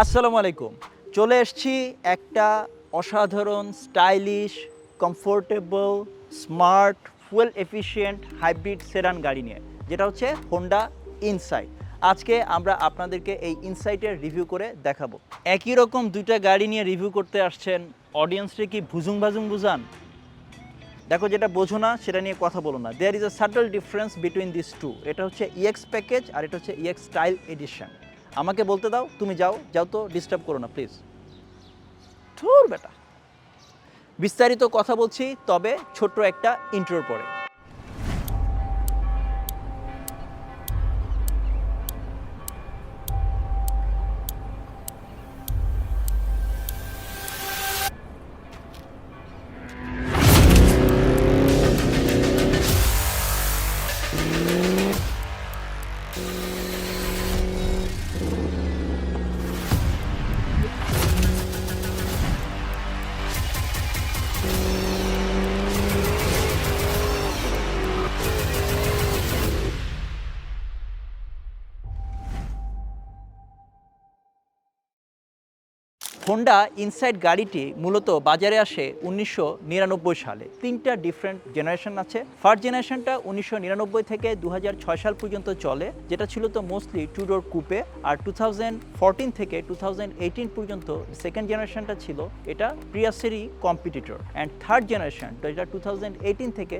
আসসালামু আলাইকুম। চলে এসছি একটা অসাধারণ stylish comfortable smart fuel efficient hybrid sedan গাড়ি নিয়ে, যেটা হচ্ছে হোন্ডা ইনসাইট আজকে আমরা আপনাদেরকে এই ইনসাইটের রিভিউ করে দেখাবো। একই রকম দুইটা গাড়ি নিয়ে রিভিউ করতে আসছেন অডিয়েন্সরে কি ভুজুং ভাজুং বুঝান? দেখো যেটা বোঝো না, সেটা নিয়ে কথা বলো না। There is a subtle difference between this two এটা হচ্ছে ইএক্স প্যাকেজ আর এটা হচ্ছে ইএক্স স্টাইল এডিশন আমাকে বলতে দাও তুমি যাও যাও তো ডিস্টার্ব করো না প্লিজ ধুর বেটা। বিস্তারিত কথা বলছি তবে ছোট্ট একটা ইন্ট্রোর পরে। হোন্ডা ইনসাইড গাড়িটি মূলত বাজারে আসে উনিশশো নিরানব্বই সালে। তিনটা ডিফারেন্ট জেনারেশন আছে। ফার্স্ট জেনারেশনটা উনিশশো নিরানব্বই থেকে দু হাজার ছয় সাল পর্যন্ত চলে, যেটা ছিল তো মোস্টলি টু ডোর কুপে আর টু থেকে টু পর্যন্ত সেকেন্ড জেনারেশনটা ছিল এটা প্রিয়াসেরই কম্পিটিটর অ্যান্ড থার্ড জেনারেশন যেটা টু থেকে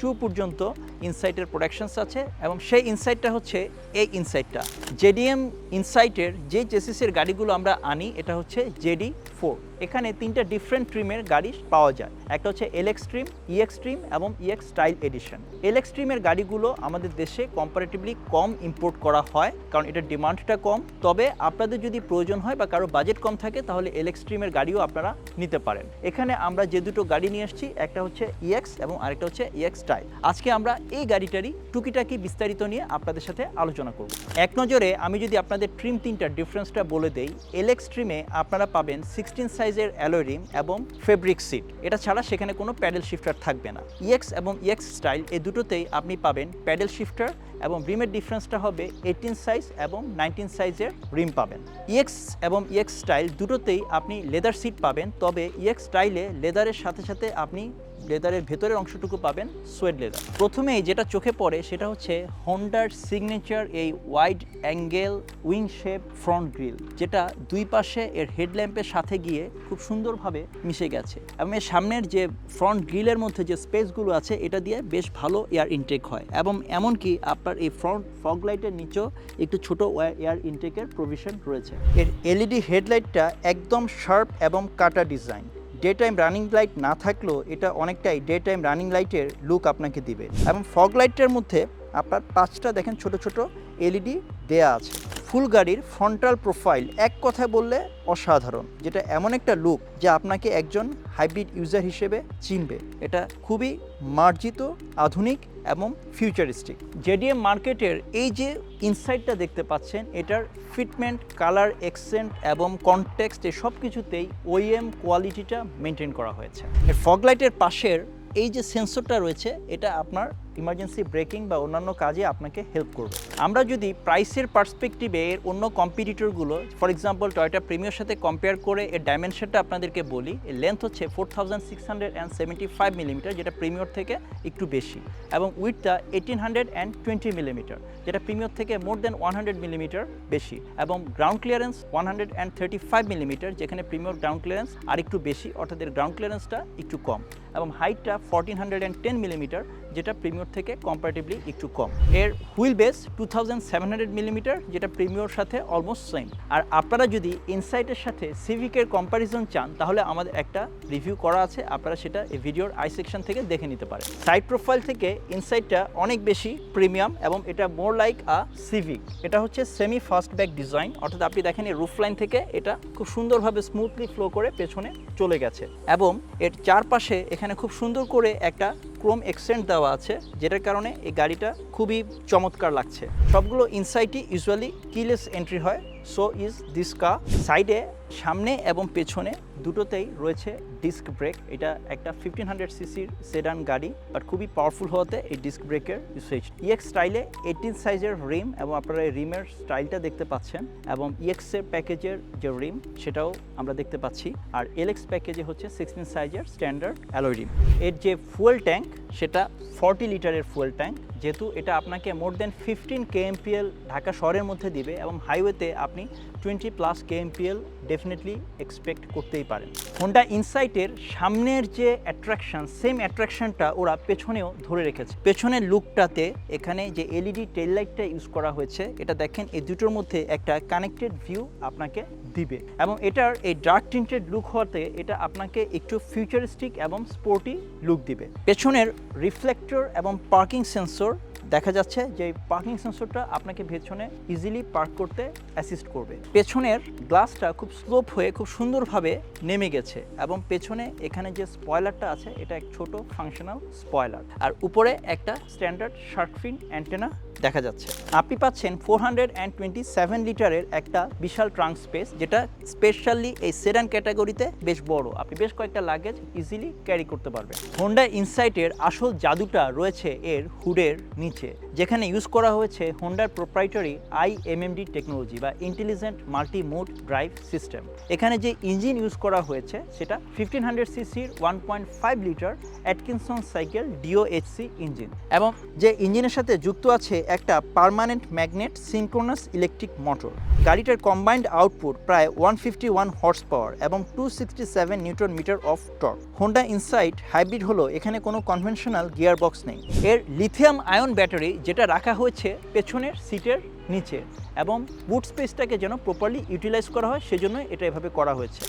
টু পর্যন্ত ইনসাইটের প্রোডাকশনস আছে, এবং সেই ইনসাইটটা হচ্ছে এই ইনসাইটটা জেডিএম ইনসাইটের যে চেসিসের গাড়িগুলো আমরা আনি এটা হচ্ছে জেডি ফোর। এখানে তিনটা ডিফারেন্ট ট্রিমের গাড়ি পাওয়া যায়। একটা হচ্ছে এলএক্স ট্রিম ইএক্স ট্রিম এবং ইএক্স স্টাইল এডিশন এলএক্স ট্রিমের গাড়িগুলো আমাদের দেশে কম্পারেটিভলি কম ইম্পোর্ট করা হয়, কারণ এটার ডিমান্ডটা কম। তবে আপনাদের যদি প্রয়োজন হয় বা কারও বাজেট কম থাকে, তাহলে এলএক্স ট্রিমের গাড়িও আপনারা নিতে পারেন। এখানে আমরা যে দুটো গাড়ি নিয়ে এসেছি, একটা হচ্ছে ইএক্স এবং আরেকটা হচ্ছে ইএক্স স্টাইল আজকে আমরা এই গাড়িটারই টুকিটাকি বিস্তারিত নিয়ে আপনাদের সাথে আলোচনা করব। এক নজরে আমি যদি আপনাদের ট্রিম তিনটার ডিফারেন্সটা বলে দেই এলএক্স ট্রিমে আপনারা পাবেন সিক্সটিন সাইজের অ্যালোরিম এবং ফেব্রিক সিট এটা ছাড়া সেখানে কোনো প্যাডেল শিফটার থাকবে না। ইএক্স এবং ইএক্স স্টাইল এই দুটোতেই আপনি পাবেন প্যাডেল শিফটার এবং রিমের ডিফারেন্সটা হবে এইটিন সাইজ এবং নাইনটিন সাইজের রিম পাবেন। ইএক্স এবং ইএক্স স্টাইল দুটোতেই আপনি লেদার সিট পাবেন, তবে ইএক্স স্টাইলে লেদারের সাথে সাথে আপনি লেদারের ভেতরের অংশটুকু পাবেন সোয়েড লেদার। প্রথমেই যেটা চোখে পড়ে সেটা হচ্ছে হন্ডার সিগনেচার এই wide angle wing shape front grill যেটা দুই পাশে এর হেডল্যাম্পের সাথে গিয়ে খুব সুন্দরভাবে মিশে গেছে। এবং এর সামনের যে ফ্রন্ট গ্রিলের মধ্যে যে স্পেসগুলো আছে, এটা দিয়ে বেশ ভালো এয়ার ইনটেক হয়। এবং এমনকি আপনার এই ফ্রন্ট ফগ লাইটের নিচেও একটু ছোট এয়ার ইনটেকের প্রভিশন রয়েছে। এর এলইডি হেডলাইটটা একদম শার্প এবং কাটা design day time running light না থাকলেও এটা অনেকটাই ডে টাইম রানিং লাইটের লুক আপনাকে দিবে। এবং ফগ লাইটের মধ্যে আপনার পাঁচটা দেখেন ছোট ছোট এলইডি দেয়া আছে। ফুল গাড়ির ফ্রন্টাল প্রোফাইল এক কথায় বললে অসাধারণ, যেটা এমন একটা লুক যা আপনাকে একজন হাইব্রিড ইউজার হিসেবে চিনবে। এটা খুবই মার্জিত, আধুনিক এবং ফিউচারিস্টিক জেডিএম মার্কেটের এই যে ইনসাইটটা দেখতে পাচ্ছেন, এটার ফিটমেন্ট কালার এক্সেন্ট এবং কনটেক্সট এই সব কিছুতেই ওইএম কোয়ালিটিটা মেনটেন করা হয়েছে। ফগলাইটের পাশের এই যে সেন্সরটা রয়েছে, এটা আপনার ইমার্জেন্সি ব্রেকিং বা অন্যান্য কাজে আপনাকে হেল্প করবে। আমরা যদি প্রাইসের পার্সপেক্টিভে এর অন্য কম্পিটিটরগুলো ফর এক্সাম্পল টয়টা প্রিমিয়ার সাথে কম্পেয়ার করে এর ডাইমেনশনটা আপনাদেরকে বলি, এর লেন্থ হচ্ছে four thousand six hundred and seventy five millimetre যেটা প্রিমিয়র থেকে একটু বেশি, এবং উইথটা eighteen hundred and twenty millimetre যেটা প্রিমিয়র থেকে more than one hundred millimetre বেশি, এবং ground clearance one hundred and thirty five millimetre যেখানে প্রিমিয়র গ্রাউন্ড ক্লিয়ারেন্স আর একটু বেশি, অর্থাৎ এর গ্রাউন্ড ক্লিয়ারেন্সটা একটু কম, এবং হাইটটা fourteen hundred and ten millimetre যেটা প্রিমিয়র থেকে কম্পারেটিভলি একটু কম। এর wheel base two thousand seven hundred millimetre যেটা প্রিমিয়র সাথে অলমোস্ট সেম আর আপনারা যদি ইনসাইটের সাথে সিভিকের কম্প্যারিজন চান, তাহলে আমাদের একটা রিভিউ করা আছে। আপনারা সেটা এই ভিডিওর আই সেকশন থেকে দেখে নিতে পারেন। সাইড প্রোফাইল থেকে ইনসাইটটা অনেক বেশি প্রিমিয়াম এবং এটা মোর লাইক আ সিভিক এটা হচ্ছে সেমি ফাস্ট ব্যাক ডিজাইন অর্থাৎ আপনি দেখেন এই রুফ লাইন থেকে এটা খুব সুন্দরভাবে স্মুথলি ফ্লো করে পেছনে চলে গেছে। এবং এর চারপাশে এখানে খুব সুন্দর করে একটা ক্রোম এক্সেন্ট দেওয়া আছে, যেটার কারণে এই গাড়িটা খুবই চমৎকার লাগছে। সবগুলো ইনসাইটই ইউজুয়ালি কিলেস এন্ট্রি হয় সো ইজ দিস কা সাইডে সামনে এবং পেছনে দুটোতেই রয়েছে ডিস্ক ব্রেক এটা একটা ফিফটিন হান্ড্রেড সিসির সেডান গাড়ি বাট খুবই পাওয়ারফুল হওয়াতে এই ডিস্ক ব্রেকের ইউসেজ ইএক্স স্টাইলে এইটিন সাইজের রিম এবং আপনারা এই রিমের স্টাইলটা দেখতে পাচ্ছেন, এবং ইএক্সের প্যাকেজের যে রিম সেটাও আমরা দেখতে পাচ্ছি। আর এলএক্স প্যাকেজে হচ্ছে সিক্সটিন সাইজের স্ট্যান্ডার্ড অ্যালয় রিম এর যে ফুয়েল ট্যাঙ্ক সেটা ফর্টি লিটারের ফুয়েল ট্যাঙ্ক যেহেতু এটা আপনাকে more than fifteen KMPL Dhaka শহরের মধ্যে দিবে এবং হাইওয়েতে আপনি twenty plus KMPL definitely expect করতেই পারেন। হোন্ডা ইনসাইটের সামনের যে অ্যাট্রাকশন সেম অ্যাট্রাকশনটা ওরা পেছনেও ধরে রেখেছে। পেছনের লুকটাতে এখানে যে এলইডি টেল লাইটটা ইউজ করা হয়েছে, এটা দেখেন এই দুটোর মধ্যে একটা কানেক্টেড ভিউ আপনাকে দিবে। এবং এটার এই ডার্ক টিন্টেড লুক হওয়াতে এটা আপনাকে একটু ফিউচারিস্টিক এবং স্পোর্টি লুক দিবে। পেছনের রিফ্লেক্টর এবং পার্কিং সেন্সর দেখা যাচ্ছে যে পার্কিং সেন্সরটা আপনাকে পেছনে ইজিলি পার্ক করতে অ্যাসিস্ট করবে। পেছনের গ্লাসটা খুব স্লোপ হয়ে খুব সুন্দরভাবে নেমে গেছে এবং পেছনে এখানে যে স্পয়লারটা আছে, এটা এক ছোট ফাংশনাল স্পয়লার আর উপরে একটা স্ট্যান্ডার্ড শার্কফিন অ্যান্টেনা দেখা যাচ্ছে। আপনি পাচ্ছেন ফোর লিটারের একটা বিশাল ট্রাঙ্ক স্পেস যেটা স্পেশালি এই সেডান ক্যাটাগরিতে বেশ বড়। আপনি বেশ কয়েকটা লাগেজ ইজিলি ক্যারি করতে পারবেন। হোন্ডা ইনসাইটের আসল জাদুটা রয়েছে এর হুডের নিচে। যেখানে ইউজ করা হয়েছে হোন্ডার প্রোপ্রাইটারি আই এমএমডি টেকনোলজি বা intelligent multi mode drive system এখানে যে ইঞ্জিন ইউজ করা হয়েছে, সেটা ফিফটিন হান্ড্রেড সিসির one point five litre Atkinson cycle DOHC engine এবং যে ইঞ্জিনের সাথে যুক্ত আছে একটা permanent magnet synchronous electric motor গাড়িটার কম্বাইন্ড আউটপুট প্রায় one fifty one horse power এবং two sixty seven newton metre of torque Honda Insight hybrid হলো, এখানে কোনো কনভেনশনাল গিয়ার বক্স নেই। এর লিথিয়াম আয়ন ব্যাটারি যেটা রাখা হয়েছে পেছনের সিটের নিচে, এবং বুট স্পেসটাকে যেন প্রপারলি ইউটিলাইজ করা হয় সেজন্য এটা এভাবে করা হয়েছে।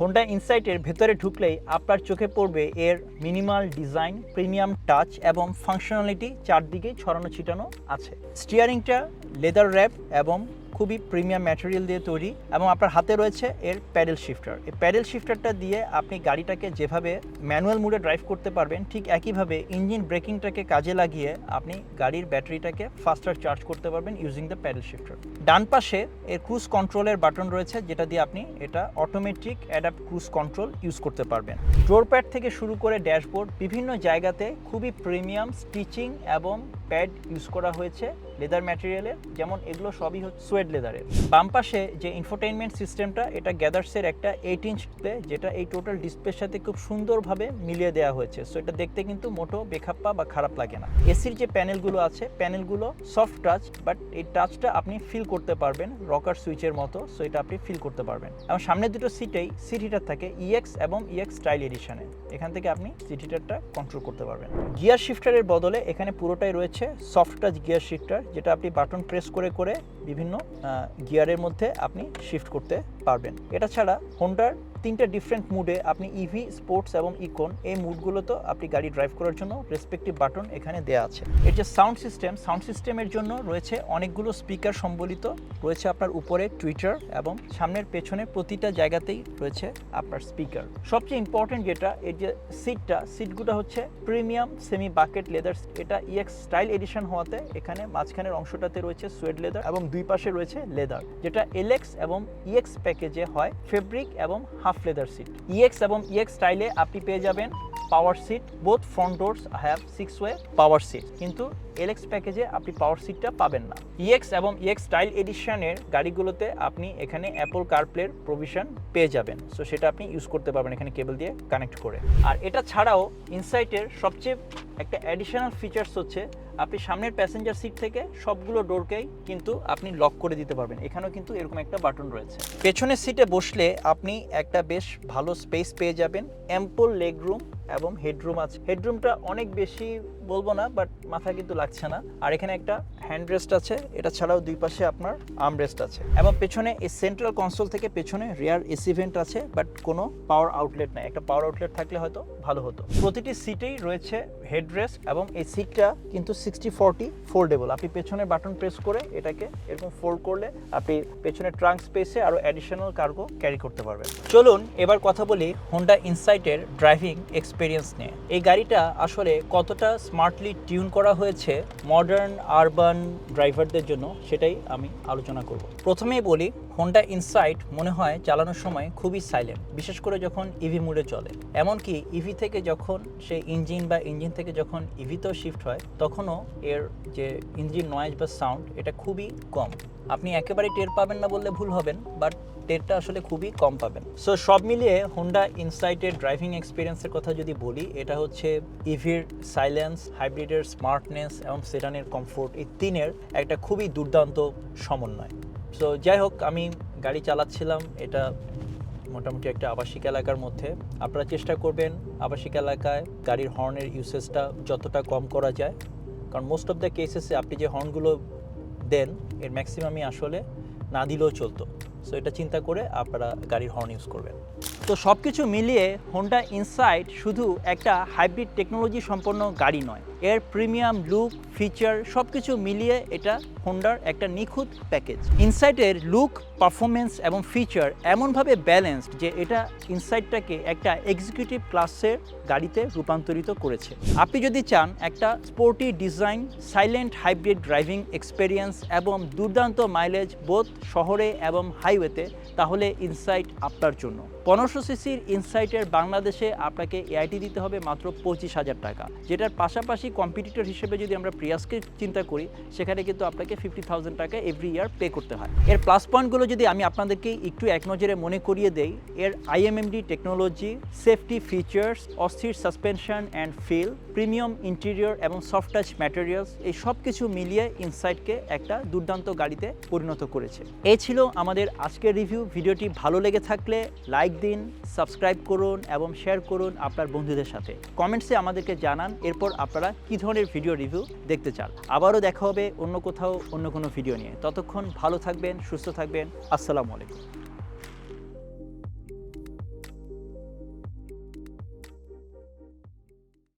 হোন্ডা ইনসাইটের ভেতরে ঢুকলেই আপনার চোখে পড়বে এর মিনিমাল ডিজাইন প্রিমিয়াম টাচ এবং ফাংশনালিটি চারদিকেই ছড়ানো ছিটানো আছে। স্টিয়ারিংটা লেদার র্যাপ এবং খুবই প্রিমিয়াম ম্যাটেরিয়াল দিয়ে তৈরি এবং আপনার হাতে রয়েছে এর প্যাডেল শিফটার এই প্যাডেল শিফটারটা দিয়ে আপনি গাড়িটাকে যেভাবে ম্যানুয়াল মুডে ড্রাইভ করতে পারবেন, ঠিক একইভাবে ইঞ্জিন ব্রেকিংটাকে কাজে লাগিয়ে আপনি গাড়ির ব্যাটারিটাকে ফাস্টার চার্জ করতে পারবেন ইউজিং দ্য প্যাডেল শিফটার ডান পাশে এর ক্রুজ কন্ট্রোলের বাটন রয়েছে, যেটা দিয়ে আপনি এটা automatic adapt cruise control use করতে পারবেন। ডোর প্যাড থেকে শুরু করে ড্যাশবোর্ড বিভিন্ন জায়গাতে খুবই প্রিমিয়াম স্টিচিং এবং প্যাড ইউজ করা হয়েছে লেদার ম্যাটেরিয়ালের, যেমন এগুলো সবই হচ্ছে সোয়েড লেদারের। বাম পাশে যে ইনফোটেইনমেন্ট সিস্টেমটা এটা গ্যাদার্সের একটা এইট ইঞ্চ ডিসপ্লে যেটা এই টোটাল ডিসপ্লের সাথে খুব সুন্দরভাবে মিলিয়ে দেওয়া হয়েছে। সো এটা দেখতে কিন্তু মোটো, বেখাপ্পা বা খারাপ লাগে না। এসির যে প্যানেলগুলো আছে প্যানেলগুলো সফট টাচ বাট এই টাচটা আপনি ফিল করতে পারবেন রকার সুইচের মতো। সো এটা আপনি ফিল করতে পারবেন। এবং সামনের দুটো সিটেই সিট হিটার থাকে ইএক্স এবং ইএক্স স্টাইল এডিশনে এখান থেকে আপনি সিট হিটারটা কন্ট্রোল করতে পারবেন। গিয়ার শিফটারের বদলে এখানে পুরোটাই রয়েছে সফট টাচ গিয়ার শিফটার যেটা আপনি বাটন প্রেস করে করে বিভিন্ন গিয়ারের মধ্যে আপনি শিফট করতে পারবেন। এটা ছাড়া হোন্ডার তিনটা ডিফারেন্ট মুডে আপনি ইভি স্পোর্টস এবং ইকন এই মুডগুলো তো আপনি গাড়ি ড্রাইভ করার জন্য রেসপেক্টিভ বাটন এখানে দেওয়া আছে। এর যে সাউন্ড সিস্টেম সাউন্ড সিস্টেমের জন্য রয়েছে অনেকগুলো স্পিকার সম্বলিত, রয়েছে আপনার উপরে টুইটার এবং সামনের পেছনে প্রতিটা জায়গাতেই রয়েছে আপনার স্পিকার সবচেয়ে ইম্পর্টেন্ট যেটা, এর যে সিটটা সিটগুলো হচ্ছে প্রিমিয়াম সেমি বাকেট লেদার এটা ইএক্স স্টাইল এডিশন হওয়াতে এখানে মাঝখানের অংশটাতে রয়েছে সোয়েড লেদার এবং দুই পাশে রয়েছে লেদার যেটা এলএক্স এবং ইএক্স প্যাকেজে হয় ফেব্রিক এবং হাফ লেদার সিট ইএক্স এবং ইএক্স স্টাইলে আপনি পেয়ে যাবেন power seat both front doors have six way power seat কিন্তু এলএক্স প্যাকেজে আপনি পাওয়ার সিটটা পাবেন না। ইএক্স এবং ইএক্স স্টাইল এডিশনের গাড়িগুলোতে আপনি এখানে অ্যাপল কারপ্লের প্রভিশন পেয়ে যাবেন। সো সেটা আপনি ইউজ করতে পারবেন এখানে কেবল দিয়ে কানেক্ট করে। আর এটা ছাড়াও ইনসাইটের সবচেয়ে একটা অ্যাডিশনাল ফিচার্স হচ্ছে, আপনি সামনের প্যাসেঞ্জার সিট থেকে সবগুলো ডোরকেই কিন্তু আপনি লক করে দিতে পারবেন। এখানেও কিন্তু এরকম একটা বাটন রয়েছে। পেছনের সিটে বসলে আপনি একটা বেশ ভালো স্পেস পেয়ে যাবেন। অ্যাম্পল লেগ রুম এবং হেডরুম আছে। হেডরুমটা অনেক বেশি বলব না বাট মাথা কিন্তু লাগছে না। আর এখানে একটা হ্যান্ড রেস্ট আছে, এটা ছাড়াও দুই পাশে আপনার আর্ম রেস্ট আছে। এবং পেছনে এই সেন্ট্রাল কনসোল থেকে পেছনে রেয়ার এসি ভেন্ট আছে বাট কোনো পাওয়ার আউটলেট নাই। একটা পাওয়ার আউটলেট থাকলে হয়তো ভালো হতো। প্রতিটি সিটেই রয়েছে হেড রেস্ট এবং এই সিটটা কিন্তু সিক্সটি ফোরটি ফোল্ডেবল আপনি পেছনের বাটন প্রেস করে এটাকে এরকম ফোল্ড করলে আপনি পেছনের ট্রাঙ্ক স্পেসে আরও অ্যাডিশনাল কার্গো ক্যারি করতে পারবেন। চলুন এবার কথা বলি হোন্ডা ইনসাইটের ড্রাইভিং এক্সপিরিয়েন্স নিয়ে। এই গাড়িটা আসলে কতটা স্মার্টলি টিউন করা হয়েছে মডার্ন আরবান ড্রাইভারদের জন্য সেটাই আমি আলোচনা করব। প্রথমেই বলি হোন্ডা ইনসাইট মনে হয় চালানোর সময় খুবই সাইলেন্ট বিশেষ করে যখন ইভি মোডে চলে। এমনকি ইভি থেকে যখন সে ইঞ্জিন বা ইঞ্জিন থেকে যখন ইভিতেও শিফট হয়, তখনও এর যে ইঞ্জিন নয়েজ বা সাউন্ড এটা খুবই কম। আপনি একেবারে টের পাবেন না বললে ভুল হবেন বাট টেরটা আসলে খুবই কম পাবেন। সো সব মিলিয়ে হোন্ডা ইনসাইটের ড্রাইভিং এক্সপিরিয়েন্সের কথা যদি বলি, এটা হচ্ছে ইভির সাইলেন্স হাইব্রিডের স্মার্টনেস এবং সেডানের কমফোর্ট এই তিনের একটা খুবই দুর্দান্ত সমন্বয়। সো যাই হোক আমি গাড়ি চালাচ্ছিলাম। এটা মোটামুটি একটা আবাসিক এলাকার মধ্যে। আপনারা চেষ্টা করবেন আবাসিক এলাকায় গাড়ির হর্নের ইউসেজটা যতটা কম করা যায়। কারণ মোস্ট অফ দ্য কেসেসে আপনি যে হর্নগুলো দেন, এর ম্যাক্সিমামই আসলে না দিলেও চলতো। সো এটা চিন্তা করে আপনারা গাড়ির হর্ন ইউজ করবেন। তো সব কিছু মিলিয়ে হোন্ডা ইনসাইট শুধু একটা হাইব্রিড টেকনোলজি সম্পন্ন গাড়ি নয়। এর প্রিমিয়াম লুক ফিচার সব কিছু মিলিয়ে এটা হোন্ডার একটা নিখুঁত প্যাকেজ ইনসাইটের লুক পারফরমেন্স এবং ফিচার এমনভাবে ব্যালেন্সড যে এটা ইনসাইটটাকে একটা এক্সিকিউটিভ ক্লাসের গাড়িতে রূপান্তরিত করেছে। আপনি যদি চান একটা sporty design silent hybrid driving experience এবং দুর্দান্ত মাইলেজ বোধ শহরে এবং হাইওয়েতে তাহলে ইনসাইট আপনার জন্য। পনেরোশো সিসির ইনসাইটের বাংলাদেশে আপনাকে এআইটি দিতে হবে মাত্র পঁচিশ হাজার টাকা, যেটার পাশাপাশি কম্পিটিটর হিসেবে যদি আমরা প্রিয়াসকে চিন্তা করি, সেখানে কিন্তু আপনাকে ফিফটি থাউজেন্ড টাকা এভরি ইয়ার পে করতে হয়। এর প্লাস পয়েন্টগুলো যদি আমি আপনাদেরকে একটু এক নজরে মনে করিয়ে দেই, এর আইএমএমডি টেকনোলজি সেফটি ফিচার্স অস্থির suspension and feel premium interior এবং সফট টাচ ম্যাটেরিয়ালস এই সব কিছু মিলিয়ে ইনসাইটকে একটা দুর্দান্ত গাড়িতে পরিণত করেছে। এই ছিল আমাদের আজকের রিভিউ ভিডিওটি ভালো লেগে থাকলে লাইক দিন সাবস্ক্রাইব করুন এবং শেয়ার করুন আপনার বন্ধুদের সাথে। কমেন্টসে আমাদেরকে জানান, এরপর আপনারা কী ধরনের ভিডিও রিভিউ দেখতে চান। আবারও দেখা হবে অন্য কোথাও, অন্য কোনো ভিডিও নিয়ে। ততক্ষণ ভালো থাকবেন, সুস্থ থাকবেন। আসসালামু আলাইকুম।